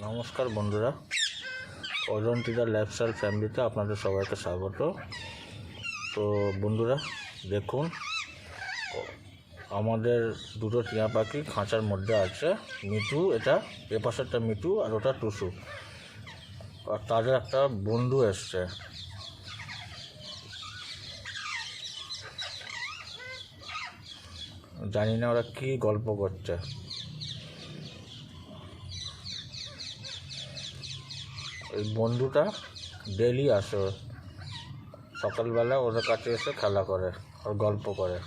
নমস্কার বন্ধুরা। অজন্তিকা লাইফস্টাইল ফ্যামিলিতে আপনাদের সবাইকে স্বাগত। তো বন্ধুরা, দেখুন, আমাদের দুটো টিয়া পাখি খাঁচার মধ্যে আছে। মিটু এটা এ পাশেরটা মিটু আর ওটা টুসু। আর তাদের একটা বন্ধু এসছে। জানি না ওরা কী গল্প করছে। এই বন্ধুটা ডেলি আসে। সকালবেলা ওদের কাছে এসে খেলা করে আর গল্প করে।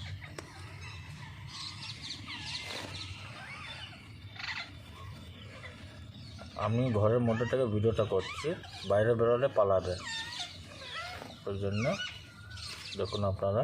আমি ঘরের মধ্যে থেকে ভিডিওটা করছি, বাইরে বেরোলে পালাবে। ওই জন্য দেখুন আপনারা।